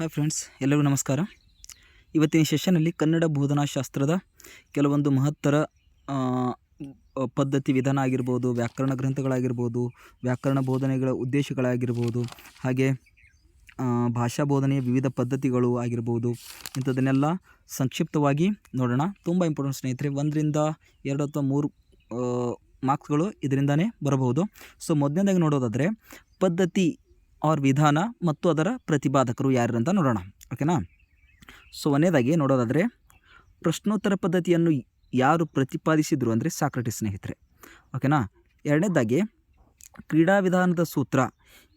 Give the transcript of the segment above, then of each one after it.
Hi friends ಎಲ್ಲರಿಗೂ ನಮಸ್ಕಾರ. ಇವತ್ತಿನ ಸೆಷನಲ್ಲಿ ಕನ್ನಡ ಬೋಧನಾಶಾಸ್ತ್ರದ ಕೆಲವೊಂದು ಮಹತ್ತರ ಪದ್ಧತಿ ವಿಧಾನ ಆಗಿರ್ಬೋದು, ವ್ಯಾಕರಣ ಗ್ರಂಥಗಳಾಗಿರ್ಬೋದು, ವ್ಯಾಕರಣ ಬೋಧನೆಗಳ ಉದ್ದೇಶಗಳಾಗಿರ್ಬೋದು, ಹಾಗೆ ಭಾಷಾ ಬೋಧನೆಯ ವಿವಿಧ ಪದ್ಧತಿಗಳು ಆಗಿರ್ಬೋದು, ಇಂಥದ್ದನ್ನೆಲ್ಲ ಸಂಕ್ಷಿಪ್ತವಾಗಿ ನೋಡೋಣ. ತುಂಬ ಇಂಪಾರ್ಟೆಂಟ್ ಸ್ನೇಹಿತರೆ, ಒಂದರಿಂದ ಎರಡು ಅಥವಾ ಮೂರು ಮಾರ್ಕ್ಸ್ಗಳು ಇದರಿಂದನೇ ಬರಬಹುದು. ಸೊ ಮೊದಲನೇದಾಗಿ ನೋಡೋದಾದರೆ, ಪದ್ಧತಿ ಆರ್ ವಿಧಾನ ಮತ್ತು ಅದರ ಪ್ರತಿಪಾದಕರು ಯಾರು ಅಂತ ನೋಡೋಣ. ಓಕೆನಾ? ಸೊ ಒಂದೇದಾಗಿ ನೋಡೋದಾದರೆ, ಪ್ರಶ್ನೋತ್ತರ ಪದ್ಧತಿಯನ್ನು ಯಾರು ಪ್ರತಿಪಾದಿಸಿದರು ಅಂದರೆ ಸಾಕ್ರಟಿಸ್ ಸ್ನೇಹಿತರೆ. ಓಕೆನಾ? ಎರಡನೇದಾಗಿ, ಕ್ರೀಡಾ ವಿಧಾನದ ಸೂತ್ರ,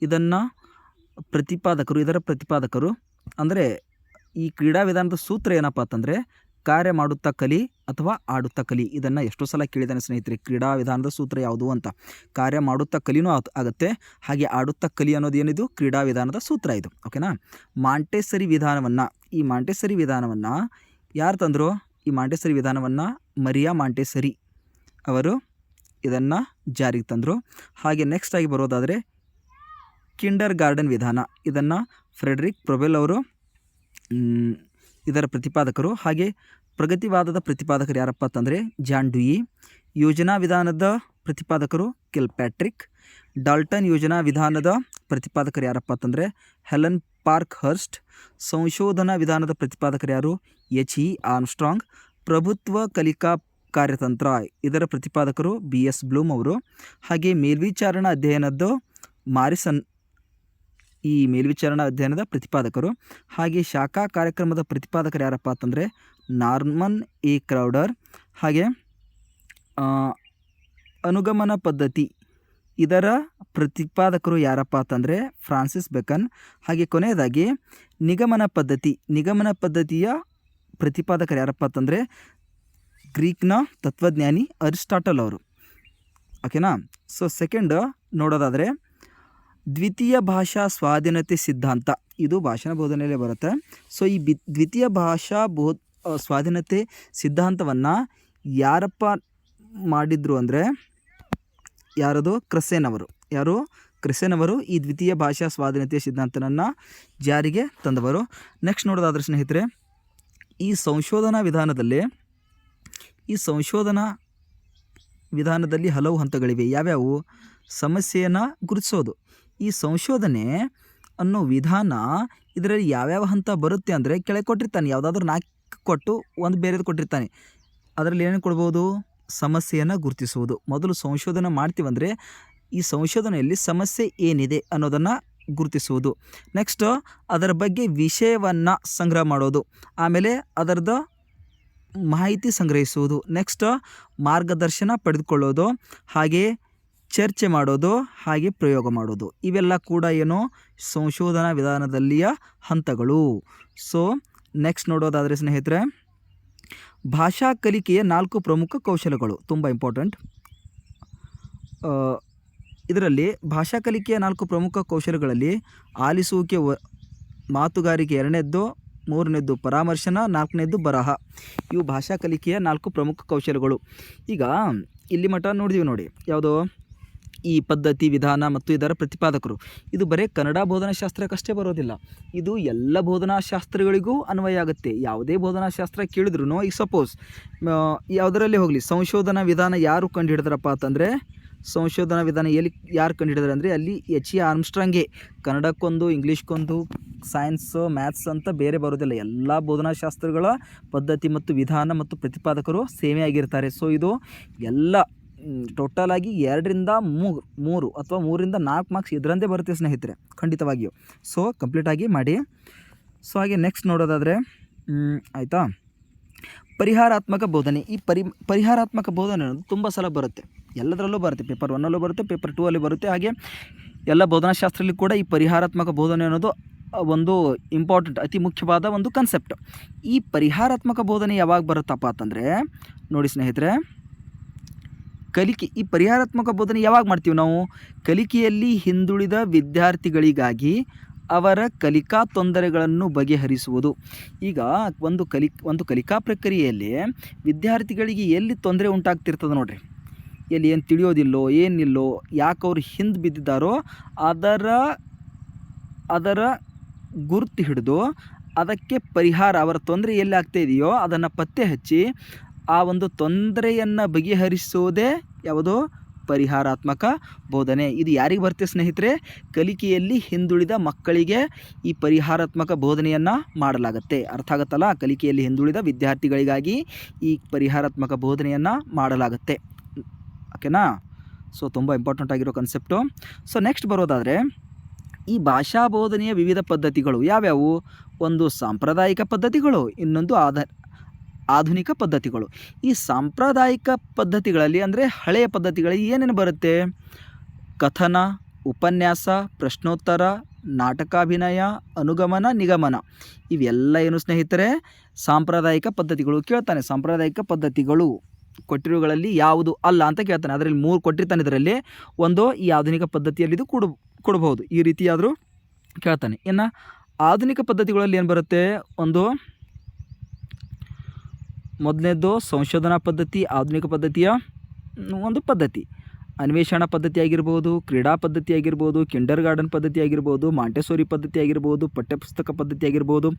ಇದನ್ನು ಪ್ರತಿಪಾದಕರು, ಇದರ ಪ್ರತಿಪಾದಕರು, ಅಂದರೆ ಈ ಕ್ರೀಡಾ ವಿಧಾನದ ಸೂತ್ರ ಏನಪ್ಪ ಅಂತಂದರೆ ಕಾರ್ಯ ಮಾಡುತ್ತಾ ಕಲಿ ಅಥವಾ ಆಡುತ್ತಾ ಕಲಿ? ಇದನ್ನು ಎಷ್ಟೋ ಸಲ ಕೇಳಿದ್ದಾನೆ ಸ್ನೇಹಿತರೆ. ಕ್ರೀಡಾ ವಿಧಾನದ ಸೂತ್ರ ಯಾವುದು ಅಂತ. ಕಾರ್ಯ ಮಾಡುತ್ತಾ ಕಲಿನೂ ಆಗುತ್ತೆ. ಹಾಗೆ ಆಡುತ್ತಾ ಕಲಿ ಅನ್ನೋದು ಏನಿದು? ಕ್ರೀಡಾ ವಿಧಾನದ ಸೂತ್ರ ಇದು. ಓಕೆನಾ ಮಾಂಟೇಸರಿ ವಿಧಾನವನ್ನು, ಈ ಮಾಂಟೇಸರಿ ವಿಧಾನವನ್ನು ಯಾರು ತಂದರು? ಈ ಮಾಂಟೇಸರಿ ವಿಧಾನವನ್ನು ಮರಿಯಾ ಮಾಂಟೇಸರಿ ಅವರು ಇದನ್ನು ಜಾರಿಗೆ ತಂದರು. ಹಾಗೆ ನೆಕ್ಸ್ಟ್ ಆಗಿ ಬರೋದಾದರೆ ಕಿಂಡರ್ ಗಾರ್ಡನ್ ವಿಧಾನ. ಇದನ್ನು ಫ್ರೆಡ್ರಿಕ್ ಪ್ರೊಬೆಲ್ ಅವರು ಇದರ ಪ್ರತಿಪಾದಕರು ಹಾಗೆ ಪ್ರಗತಿವಾದದ ಪ್ರತಿಪಾದಕರು ಯಾರಪ್ಪ ಅಂತಂದರೆ ಜಾನ್ ಡುಯಿ, ಯೋಜನಾ ವಿಧಾನದ ಪ್ರತಿಪಾದಕರು ಕಿಲ್ ಪ್ಯಾಟ್ರಿಕ್, ಡಾಲ್ಟನ್ ಯೋಜನಾ ವಿಧಾನದ ಪ್ರತಿಪಾದಕರು ಯಾರಪ್ಪ ಅಂತಂದರೆ ಹೆಲನ್ ಪಾರ್ಕ್ ಹರ್ಸ್ಟ್ ಸಂಶೋಧನಾ ವಿಧಾನದ ಪ್ರತಿಪಾದಕರು ಯಾರು? ಎಚ್ ಇ ಆರ್ಮ್ಸ್ಟ್ರಾಂಗ್, ಪ್ರಭುತ್ವ ಕಲಿಕಾ ಕಾರ್ಯತಂತ್ರ ಇದರ ಪ್ರತಿಪಾದಕರು ಬಿ ಎಸ್ ಬ್ಲೂಮ್ ಅವರು. ಹಾಗೆ ಮೇಲ್ವಿಚಾರಣಾ ಅಧ್ಯಯನದ್ದು ಮಾರಿಸನ್ ಈ ಮೇಲ್ವಿಚಾರಣಾ ಅಧ್ಯಯನದ ಪ್ರತಿಪಾದಕರು. ಹಾಗೆ ಶಾಖಾ ಕಾರ್ಯಕ್ರಮದ ಪ್ರತಿಪಾದಕರು ಯಾರಪ್ಪ ಅಂತಂದರೆ ನಾರ್ಮನ್ ಎ ಕ್ರೌಡರ್, ಹಾಗೆ ಅನುಗಮನ ಪದ್ಧತಿ. ಇದರ ಪ್ರತಿಪಾದಕರು ಯಾರಪ್ಪ ಅಂತಂದರೆ ಫ್ರಾನ್ಸಿಸ್ ಬೆಕನ್. ಹಾಗೆ ಕೊನೆಯದಾಗಿ ನಿಗಮನ ಪದ್ಧತಿ. ನಿಗಮನ ಪದ್ಧತಿಯ ಪ್ರತಿಪಾದಕರು ಯಾರಪ್ಪ ಅಂತಂದರೆ ಗ್ರೀಕ್ನ ತತ್ವಜ್ಞಾನಿ ಅರಿಸ್ಟಾಟಲ್ ಅವರು. ಓಕೆನಾ? ಸೊ, ಸೆಕೆಂಡ್ ನೋಡೋದಾದರೆ ದ್ವಿತೀಯ ಭಾಷಾ ಸ್ವಾಧೀನತೆ ಸಿದ್ಧಾಂತ. ಇದು ಭಾಷಣ ಬೋಧನೆಯಲ್ಲೇ ಬರುತ್ತೆ. ಸೊ ಈ ಬಿ ದ್ವಿತೀಯ ಭಾಷಾ ಬೋ ಸ್ವಾಧೀನತೆ ಸಿದ್ಧಾಂತವನ್ನು ಯಾರಪ್ಪ ಮಾಡಿದ್ರು ಅಂದರೆ ಯಾರದು? ಕ್ರಿಸೇನ್ ಅವರು ಯಾರು? ಕ್ರಿಸೇನ್ ಅವರು ಈ ದ್ವಿತೀಯ ಭಾಷಾ ಸ್ವಾಧೀನತೆಯ ಸಿದ್ಧಾಂತನನ್ನು ಜಾರಿಗೆ ತಂದವರು. ನೆಕ್ಸ್ಟ್ ನೋಡೋದಾದ್ರೆ ಸ್ನೇಹಿತರೆ, ಈ ಸಂಶೋಧನಾ ವಿಧಾನದಲ್ಲಿ, ಈ ಸಂಶೋಧನಾ ವಿಧಾನದಲ್ಲಿ ಹಲವು ಹಂತಗಳಿವೆ. ಯಾವ್ಯಾವು? ಸಮಸ್ಯೆಯನ್ನು ಗುರುತಿಸೋದು. ಈ ಸಂಶೋಧನೆ ಅನ್ನೋ ವಿಧಾನ ಇದರಲ್ಲಿ ಯಾವ್ಯಾವ ಹಂತ ಬರುತ್ತೆ ಅಂದರೆ ಕೆಳಗೆ ಕೊಟ್ಟಿರ್ತಾನೆ. ಯಾವುದಾದ್ರೂ ನಾಲ್ಕು ಕೊಟ್ಟು ಒಂದು ಬೇರೆದು ಕೊಟ್ಟಿರ್ತಾನೆ. ಅದರಲ್ಲಿ ಏನೇನು ಕೊಡ್ಬೋದು? ಸಮಸ್ಯೆಯನ್ನು ಗುರುತಿಸುವುದು. ಮೊದಲು ಸಂಶೋಧನೆ ಮಾಡ್ತೀವಂದರೆ ಈ ಸಂಶೋಧನೆಯಲ್ಲಿ ಸಮಸ್ಯೆ ಏನಿದೆ ಅನ್ನೋದನ್ನು ಗುರುತಿಸುವುದು. ನೆಕ್ಸ್ಟ್ ಅದರ ಬಗ್ಗೆ ವಿಷಯವನ್ನು ಸಂಗ್ರಹ ಮಾಡೋದು. ಆಮೇಲೆ ಅದರದ ಮಾಹಿತಿ ಸಂಗ್ರಹಿಸುವುದು. ನೆಕ್ಸ್ಟ್ ಮಾರ್ಗದರ್ಶನ ಪಡೆದುಕೊಳ್ಳೋದು. ಹಾಗೆ ಚರ್ಚೆ ಮಾಡೋದು, ಹಾಗೆ ಪ್ರಯೋಗ ಮಾಡೋದು. ಇವೆಲ್ಲ ಕೂಡ ಏನು? ಸಂಶೋಧನಾ ವಿಧಾನದಲ್ಲಿಯ ಹಂತಗಳು. ಸೊ ನೆಕ್ಸ್ಟ್ ನೋಡೋದಾದರೆ ಸ್ನೇಹಿತರೆ, ಭಾಷಾ ಕಲಿಕೆಯ ನಾಲ್ಕು ಪ್ರಮುಖ ಕೌಶಲಗಳು ತುಂಬ ಇಂಪಾರ್ಟೆಂಟ್ ಇದರಲ್ಲಿ ಭಾಷಾ ಕಲಿಕೆಯ ನಾಲ್ಕು ಪ್ರಮುಖ ಕೌಶಲಗಳಲ್ಲಿ ಆಲಿಸುವಿಕೆ ಮಾತುಗಾರಿಕೆ ಎರಡನೇದ್ದು, ಮೂರನೇದ್ದು ಪರಾಮರ್ಶನ, ನಾಲ್ಕನೇದ್ದು ಬರಹ. ಇವು ಭಾಷಾ ಕಲಿಕೆಯ ನಾಲ್ಕು ಪ್ರಮುಖ ಕೌಶಲಗಳು. ಈಗ, ಇಲ್ಲಿ ಮಠ ನೋಡಿದೀವಿ ನೋಡಿ. ಯಾವುದೋ? ಈ ಪದ್ಧತಿ, ವಿಧಾನ ಮತ್ತು ಇದರ ಪ್ರತಿಪಾದಕರು. ಇದು ಬರೀ ಕನ್ನಡ ಬೋಧನಾಶಾಸ್ತ್ರಕ್ಕಷ್ಟೇ ಬರೋದಿಲ್ಲ. ಇದು ಎಲ್ಲ ಬೋಧನಾಶಾಸ್ತ್ರಗಳಿಗೂ ಅನ್ವಯ ಆಗುತ್ತೆ. ಯಾವುದೇ ಬೋಧನಾಶಾಸ್ತ್ರ ಕೇಳಿದ್ರು ಈಗ ಸಪೋಸ್ ಯಾವುದರಲ್ಲಿ ಹೋಗಲಿ, ಸಂಶೋಧನಾ ವಿಧಾನ ಯಾರು ಕಂಡುಹಿಡಿದ್ರಪ್ಪ ಅಂತಂದರೆ, ಸಂಶೋಧನಾ ವಿಧಾನ ಎಲ್ಲಿ ಯಾರು ಕಂಡುಹಿಡಿದ್ರೆ ಅಂದರೆ, ಅಲ್ಲಿ ಎಚ್ ಇ ಆರ್ಮ್ಸ್ಟ್ರಾಂಗೆ. ಕನ್ನಡಕ್ಕೊಂದು, ಇಂಗ್ಲೀಷ್ಗೊಂದು ಸೈನ್ಸ್ ಮ್ಯಾಥ್ಸ್ ಅಂತ ಬೇರೆ ಬರೋದಿಲ್ಲ. ಎಲ್ಲ ಬೋಧನಾಶಾಸ್ತ್ರಗಳ ಪದ್ಧತಿ ಮತ್ತು ವಿಧಾನ ಮತ್ತು ಪ್ರತಿಪಾದಕರು ಸೇಮೇ ಆಗಿರ್ತಾರೆ. ಸೊ ಇದು ಎಲ್ಲ ಟೋಟಲ್ ಆಗಿ ಎರಡರಿಂದ ಮೂರು ಮೂರು ಅಥವಾ ಮೂರಿಂದ ನಾಲ್ಕು ಮಾರ್ಕ್ಸ್ ಇದರಂದೇ ಬರುತ್ತೆ ಸ್ನೇಹಿತರೆ, ಖಂಡಿತವಾಗಿಯೂ. ಸೊ ಕಂಪ್ಲೀಟಾಗಿ ಮಾಡಿ. ಸೊ ಹಾಗೆ ನೆಕ್ಸ್ಟ್ ನೋಡೋದಾದರೆ ಆಯಿತಾ? ಪರಿಹಾರಾತ್ಮಕ ಬೋಧನೆ. ಈ ಪರಿ, ಪರಿಹಾರಾತ್ಮಕ ಬೋಧನೆ ಅನ್ನೋದು ತುಂಬ ಸಲ ಬರುತ್ತೆ. ಎಲ್ಲದರಲ್ಲೂ ಬರುತ್ತೆ. ಪೇಪರ್ ಒನ್ನಲ್ಲೂ ಬರುತ್ತೆ ಪೇಪರ್ ಟೂ ಅಲ್ಲಿ ಬರುತ್ತೆ. ಹಾಗೆ ಎಲ್ಲ ಬೋಧನಾಶಾಸ್ತ್ರದಲ್ಲಿ ಕೂಡ ಈ ಪರಿಹಾರಾತ್ಮಕ ಬೋಧನೆ ಅನ್ನೋದು ಒಂದು ಇಂಪಾರ್ಟೆಂಟ್ ಅತಿ ಮುಖ್ಯವಾದ ಒಂದು ಕನ್ಸೆಪ್ಟ್ ಈ ಪರಿಹಾರಾತ್ಮಕ ಬೋಧನೆ ಯಾವಾಗ ಬರುತ್ತಪ್ಪ ಅಂತಂದರೆ, ನೋಡಿ ಸ್ನೇಹಿತರೆ ಕಲಿಕೆ, ಈ ಪರಿಹಾರಾತ್ಮಕ ಬೋಧನೆ ಯಾವಾಗ ಮಾಡ್ತೀವಿ ನಾವು? ಕಲಿಕೆಯಲ್ಲಿ ಹಿಂದುಳಿದ ವಿದ್ಯಾರ್ಥಿಗಳಿಗಾಗಿ ಅವರ ಕಲಿಕಾ ತೊಂದರೆಗಳನ್ನು ಬಗೆಹರಿಸುವುದು. ಈಗ ಒಂದು ಕಲಿ, ಒಂದು ಕಲಿಕಾ ಪ್ರಕ್ರಿಯೆಯಲ್ಲಿ ವಿದ್ಯಾರ್ಥಿಗಳಿಗೆ ಎಲ್ಲಿ ತೊಂದರೆ ಉಂಟಾಗ್ತಿರ್ತದೆ ನೋಡಿರಿ. ಎಲ್ಲಿ ಏನು ತಿಳಿಯೋದಿಲ್ಲೋ, ಏನಿಲ್ಲೋ ಯಾಕೆ ಅವ್ರು ಹಿಂದೆ ಬಿದ್ದಿದ್ದಾರೋ, ಅದರ ಅದರ ಗುರುತು ಹಿಡಿದು ಅದಕ್ಕೆ ಪರಿಹಾರ, ಅವರ ತೊಂದರೆ ಎಲ್ಲಿ ಆಗ್ತಾ ಇದೆಯೋ ಅದನ್ನು ಪತ್ತೆ ಹಚ್ಚಿ ಆ ಒಂದು ತೊಂದರೆಯನ್ನು ಬಗೆಹರಿಸೋದೇ ಯಾವುದೋ ಪರಿಹಾರಾತ್ಮಕ ಬೋಧನೆ. ಇದು ಯಾರಿಗೆ ಬರುತ್ತೆ ಸ್ನೇಹಿತರೆ? ಕಲಿಕೆಯಲ್ಲಿ ಹಿಂದುಳಿದ ಮಕ್ಕಳಿಗೆ ಈ ಪರಿಹಾರಾತ್ಮಕ ಬೋಧನೆಯನ್ನು ಮಾಡಲಾಗುತ್ತೆ. ಅರ್ಥ ಆಗುತ್ತಲ್ಲ? ಕಲಿಕೆಯಲ್ಲಿ ಹಿಂದುಳಿದ ವಿದ್ಯಾರ್ಥಿಗಳಿಗಾಗಿ ಈ ಪರಿಹಾರಾತ್ಮಕ ಬೋಧನೆಯನ್ನು ಮಾಡಲಾಗುತ್ತೆ. ಓಕೆನಾ? ಸೊ, ತುಂಬ ಇಂಪಾರ್ಟೆಂಟ್ ಆಗಿರೋ ಕನ್ಸೆಪ್ಟು ಸೊ ನೆಕ್ಸ್ಟ್ ಬರೋದಾದರೆ, ಈ ಭಾಷಾ ಬೋಧನೆಯ ವಿವಿಧ ಪದ್ಧತಿಗಳು ಯಾವ್ಯಾವು? ಒಂದು ಸಾಂಪ್ರದಾಯಿಕ ಪದ್ಧತಿಗಳು, ಇನ್ನೊಂದು ಆಧ ಆಧುನಿಕ ಪದ್ಧತಿಗಳು. ಈ ಸಾಂಪ್ರದಾಯಿಕ ಪದ್ಧತಿಗಳಲ್ಲಿ ಅಂದರೆ ಹಳೆಯ ಪದ್ಧತಿಗಳಲ್ಲಿ ಏನೇನು ಬರುತ್ತೆ? ಕಥನ, ಉಪನ್ಯಾಸ, ಪ್ರಶ್ನೋತ್ತರ, ನಾಟಕಾಭಿನಯ, ಅನುಗಮನ, ನಿಗಮನ. ಇವೆಲ್ಲ ಏನು ಸ್ನೇಹಿತರೆ? ಸಾಂಪ್ರದಾಯಿಕ ಪದ್ಧತಿಗಳು ಕೇಳ್ತಾನೆ. ಸಾಂಪ್ರದಾಯಿಕ ಪದ್ಧತಿಗಳು ಕೊಟ್ಟಿರುವುಗಳಲ್ಲಿ ಯಾವುದು ಅಲ್ಲ ಅಂತ ಕೇಳ್ತಾನೆ. ಅದರಲ್ಲಿ ಮೂರು ಕೊಟ್ಟಿರ್ತಾನೆ ಇದರಲ್ಲಿ. ಒಂದು ಈ ಆಧುನಿಕ ಪದ್ಧತಿಯಲ್ಲಿ ಇದು ಕೊಡ, ಕೊಡಬಹುದು. ಈ ರೀತಿಯಾದರೂ ಕೇಳ್ತಾನೆ. ಇನ್ನು ಆಧುನಿಕ ಪದ್ಧತಿಗಳಲ್ಲಿ ಏನು ಬರುತ್ತೆ? ಒಂದು ಮೊದಲನೇದು ಸಂಶೋಧನಾ ಪದ್ಧತಿ, ಆಧುನಿಕ ಪದ್ಧತಿಯ ಒಂದು ಪದ್ಧತಿ. ಅನ್ವೇಷಣಾ ಪದ್ಧತಿ ಆಗಿರ್ಬೋದು, ಕ್ರೀಡಾ ಪದ್ಧತಿ ಆಗಿರ್ಬೋದು, ಕಿಂಡರ್ ಗಾರ್ಡನ್ ಪದ್ಧತಿ ಆಗಿರ್ಬೋದು, ಮಾಂಟೆಸೋರಿ ಪದ್ಧತಿ ಆಗಿರ್ಬೋದು, ಪಠ್ಯಪುಸ್ತಕ ಪದ್ಧತಿ ಆಗಿರ್ಬೋದು,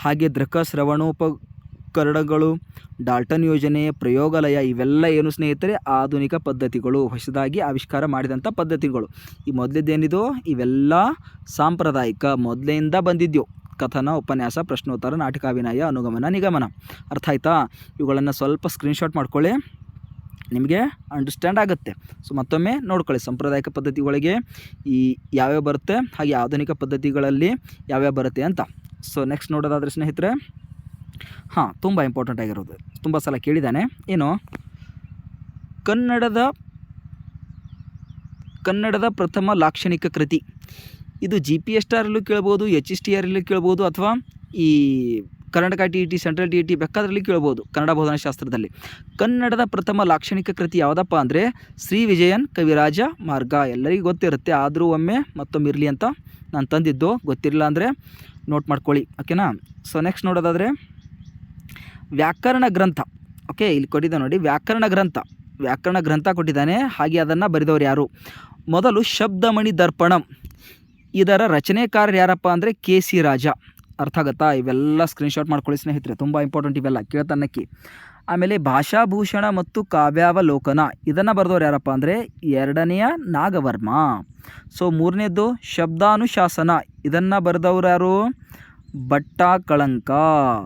ಹಾಗೆ ದೃಕ ಶ್ರವಣೋಪಕರಣಗಳು ಡಾಲ್ಟನ್ ಯೋಜನೆ, ಪ್ರಯೋಗಾಲಯ ಇವೆಲ್ಲ ಏನು ಸ್ನೇಹಿತರೆ, ಆಧುನಿಕ ಪದ್ಧತಿಗಳು ಹೊಸದಾಗಿ ಆವಿಷ್ಕಾರ ಮಾಡಿದಂಥ ಪದ್ಧತಿಗಳು. ಈ ಮೊದಲಿದ್ದೇನಿದೋ ಇವೆಲ್ಲ ಸಾಂಪ್ರದಾಯಿಕ ಮೊದಲಿಂದ ಬಂದಿದ್ದೆವು ಕಥನ, ಉಪನ್ಯಾಸ, ಪ್ರಶ್ನೋತ್ತರ ನಾಟಕ ವಿನಯ ಅನುಗಮನ, ನಿಗಮನ. ಅರ್ಥ ಆಯ್ತಾ? ಇವುಗಳನ್ನು ಸ್ವಲ್ಪ ಸ್ಕ್ರೀನ್ಶಾಟ್ ಮಾಡ್ಕೊಳ್ಳಿ. ನಿಮಗೆ ಅಂಡರ್ಸ್ಟ್ಯಾಂಡ್ ಆಗುತ್ತೆ. ಸೊ ಮತ್ತೊಮ್ಮೆ ನೋಡ್ಕೊಳ್ಳಿ ಸಾಂಪ್ರದಾಯಿಕ ಪದ್ಧತಿಗಳಿಗೆ ಈ ಯಾವ್ಯಾವ ಬರುತ್ತೆ, ಹಾಗೆ ಆಧುನಿಕ ಪದ್ಧತಿಗಳಲ್ಲಿ ಯಾವ್ಯಾವ ಬರುತ್ತೆ ಅಂತ. ಸೊ ನೆಕ್ಸ್ಟ್ ನೋಡೋದಾದರೆ ಸ್ನೇಹಿತರೆ ಹಾಂ, ತುಂಬ ಇಂಪಾರ್ಟೆಂಟ್ ಆಗಿರೋದು. ತುಂಬ ಸಲ ಕೇಳಿದ್ದಾನೆ ಏನು? ಕನ್ನಡದ ಕನ್ನಡದ ಪ್ರಥಮ ಲಾಕ್ಷಣಿಕ ಕೃತಿ. ಇದು ಜಿ ಪಿ ಎಸ್ ಟಾರಲ್ಲೂ ಕೇಳ್ಬೋದು ಎಚ್ ಎಸ್ ಟಿ ಆರಲ್ಲೂ ಕೇಳ್ಬೋದು, ಅಥವಾ ಈ Karnataka T E T central T E T ಬೇಕಾದ್ರಲ್ಲಿ ಕೇಳ್ಬೋದು, ಕನ್ನಡ ಬೋಧನಾಶಾಸ್ತ್ರದಲ್ಲಿ ಕನ್ನಡದ ಪ್ರಥಮ ಲಾಕ್ಷಣಿಕ ಕೃತಿ ಯಾವುದಪ್ಪ ಅಂದರೆ, ಶ್ರೀ ವಿಜಯನ್ ಕವಿರಾಜ ಮಾರ್ಗ. ಎಲ್ಲರಿಗೂ ಗೊತ್ತಿರುತ್ತೆ, ಆದರೂ ಒಮ್ಮೆ ಮತ್ತೊಮ್ಮೆ ಇರಲಿ ಅಂತ ನಾನು ತಂದಿದ್ದು. ಗೊತ್ತಿರಲಿಲ್ಲ ಅಂದರೆ ನೋಟ್ ಮಾಡ್ಕೊಳ್ಳಿ. ಓಕೆನಾ ಸೊ ನೆಕ್ಸ್ಟ್ ನೋಡೋದಾದರೆ ವ್ಯಾಕರಣ ಗ್ರಂಥ. ಓಕೆ, ಇಲ್ಲಿ ಕೊಟ್ಟಿದ್ದ ನೋಡಿ, ವ್ಯಾಕರಣ ಗ್ರಂಥ. ವ್ಯಾಕರಣ ಗ್ರಂಥ ಕೊಟ್ಟಿದ್ದಾನೆ. ಹಾಗೆ ಅದನ್ನು ಬರೆದವರು ಯಾರು? ಮೊದಲು ಶಬ್ದಮಣಿ ದರ್ಪಣಂ. ಇದರ ರಚನೆಕಾರರು ಯಾರಪ್ಪ ಅಂದರೆ ಕೆ ಸಿ ರಾಜ. ಅರ್ಥ ಆಗುತ್ತಾ? ಇವೆಲ್ಲ ಸ್ಕ್ರೀನ್ಶಾಟ್ ಮಾಡ್ಕೊಳ್ಳಿ ಸ್ನೇಹಿತರೆ, ತುಂಬ ಇಂಪಾರ್ಟೆಂಟ್ ಇವೆಲ್ಲ, ಕೇಳ್ತಾನಕ್ಕಿ. ಆಮೇಲೆ ಭಾಷಾಭೂಷಣ ಮತ್ತು ಕಾವ್ಯಾವಲೋಕನ. ಇದನ್ನು ಬರೆದವ್ರು ಯಾರಪ್ಪ ಅಂದರೆ ಎರಡನೆಯ ನಾಗವರ್ಮ. ಸೊ ಮೂರನೇದು ಶಬ್ದಾನುಶಾಸನ. ಇದನ್ನು ಬರೆದವ್ರು ಯಾರು? ಭಟ್ಟ ಕಳಂಕ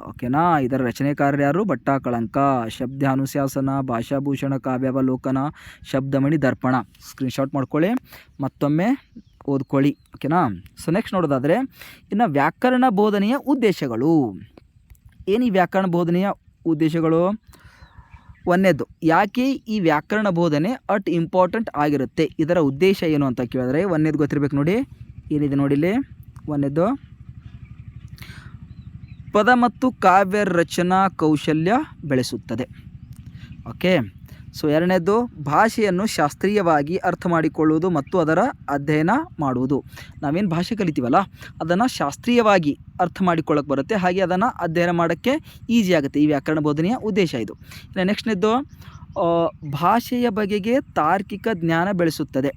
ಓಕೆನಾ ಇದರ ರಚನೆಕಾರರು ಯಾರು? ಕಳಂಕ ಶಬ್ದಾನುಶಾಸನ, ಭಾಷಾಭೂಷಣ, ಕಾವ್ಯಾವಲೋಕನ, ಶಬ್ದಮಣಿ ದರ್ಪಣ. ಸ್ಕ್ರೀನ್ಶಾಟ್ ಮಾಡ್ಕೊಳ್ಳಿ. ಮತ್ತೊಮ್ಮೆ ಓದ್ಕೊಳ್ಳಿ. ಓಕೆನಾ ಸೊ ನೆಕ್ಸ್ಟ್ ನೋಡೋದಾದರೆ, ಇನ್ನು ವ್ಯಾಕರಣ ಬೋಧನೆಯ ಉದ್ದೇಶಗಳು. ಏನು ಈ ವ್ಯಾಕರಣ ಬೋಧನೆಯ ಉದ್ದೇಶಗಳು? ಒಂದನೇದು ಯಾಕೆ ಈ ವ್ಯಾಕರಣ ಬೋಧನೆ ಅಟ್ ಇಂಪಾರ್ಟೆಂಟ್ ಆಗಿರುತ್ತೆ? ಇದರ ಉದ್ದೇಶ ಏನು ಅಂತ ಕೇಳಿದ್ರೆ ಒಂದನೇದು ಗೊತ್ತಿರಬೇಕು ನೋಡಿ. ಏನಿದೆ ನೋಡಿಲಿ ಒಂದನೇದು ಪದ ಮತ್ತು ಕಾವ್ಯ ರಚನಾ ಕೌಶಲ್ಯ ಬೆಳೆಸುತ್ತದೆ. ಓಕೆ, ಸೊ ಎರಡನೇದು ಭಾಷೆಯನ್ನು ಶಾಸ್ತ್ರೀಯವಾಗಿ ಅರ್ಥ ಮಾಡಿಕೊಳ್ಳುವುದು ಮತ್ತು ಅದರ ಅಧ್ಯಯನ ಮಾಡುವುದು. ನಾವೇನು ಭಾಷೆ ಕಲಿತೀವಲ್ಲ, ಅದನ್ನು ಶಾಸ್ತ್ರೀಯವಾಗಿ ಅರ್ಥ ಮಾಡಿಕೊಳ್ಳೋಕೆ ಬರುತ್ತೆ, ಹಾಗೆ ಅದನ್ನು ಅಧ್ಯಯನ ಮಾಡೋಕ್ಕೆ ಈಸಿ ಆಗುತ್ತೆ. ಈ ವ್ಯಾಕರಣ ಬೋಧನೆಯ ಉದ್ದೇಶ ಇದು. ಇನ್ನು ನೆಕ್ಸ್ಟ್ನೇದು ಭಾಷೆಯ ಬಗೆಗೆ ತಾರ್ಕಿಕ ಜ್ಞಾನ ಬೆಳೆಸುತ್ತದೆ.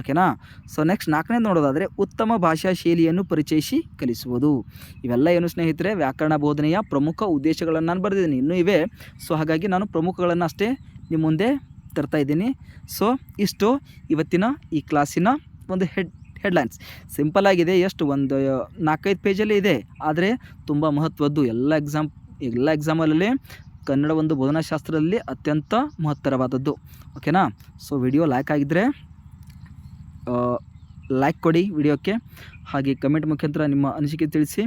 ಓಕೆನಾ? ಸೊ ನೆಕ್ಸ್ಟ್ ನಾಲ್ಕನೇದು ನೋಡೋದಾದರೆ ಉತ್ತಮ ಭಾಷಾ ಶೈಲಿಯನ್ನು ಪರಿಚಯಿಸಿ ಕಲಿಸುವುದು. ಇವೆಲ್ಲ ಏನು ಸ್ನೇಹಿತರೆ? ವ್ಯಾಕರಣ ಬೋಧನೆಯ ಪ್ರಮುಖ ಉದ್ದೇಶಗಳನ್ನು ನಾನು ಬರೆದಿದ್ದೀನಿ. ಇನ್ನೂ ಇವೆ. ಸೊ ಹಾಗಾಗಿ ನಾನು ಪ್ರಮುಖಗಳನ್ನು ಅಷ್ಟೇ ನಿಮ್ಮ ಮುಂದೆ ತರ್ತಾ ಇದ್ದೀನಿ. ಸೊ ಇಷ್ಟು ಇವತ್ತಿನ ಈ ಕ್ಲಾಸಿನ ಒಂದು ಹೆಡ್, ಹೆಡ್ಲೈನ್ಸ್. ಸಿಂಪಲ್ ಆಗಿದೆ. ಎಷ್ಟು? ಒಂದು ನಾಲ್ಕೈದು ಪೇಜಲ್ಲಿ ಇದೆ. ಆದರೆ ತುಂಬ ಮಹತ್ವದ್ದು ಎಲ್ಲ ಎಕ್ಸಾಮ್, ಎಲ್ಲ ಎಕ್ಸಾಮಲ್ಲಿ ಕನ್ನಡ ಒಂದು ಬೋಧನಾಶಾಸ್ತ್ರದಲ್ಲಿ ಅತ್ಯಂತ ಮಹತ್ತರವಾದದ್ದು. ಓಕೆನಾ? ಸೊ ವಿಡಿಯೋ ಲೈಕ್ ಆಗಿದ್ದರೆ ಲೈಕ್ ಕೊಡಿ ವಿಡಿಯೋಕ್ಕೆ. ಹಾಗೆ ಕಮೆಂಟ್ ಮುಖಾಂತರ ನಿಮ್ಮ ಅನಿಸಿಕೆ ತಿಳಿಸಿ.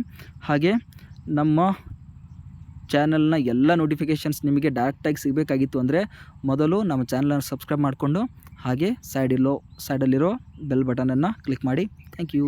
ಹಾಗೆ ನಮ್ಮ ಚಾನಲ್ನ ಎಲ್ಲ ನೋಟಿಫಿಕೇಷನ್ಸ್ ನಿಮಗೆ ಡೈರೆಕ್ಟಾಗಿ ಸಿಗಬೇಕಾಗಿತ್ತು ಅಂದರೆ ಮೊದಲು ನಮ್ಮ ಚಾನಲನ್ನು ಸಬ್ಸ್ಕ್ರೈಬ್ ಮಾಡಿಕೊಂಡು ಹಾಗೆ ಸೈಡಿಲ್ಲೋ ಸೈಡಲ್ಲಿರೋ ಬೆಲ್ ಬಟನನ್ನು ಕ್ಲಿಕ್ ಮಾಡಿ. Thank you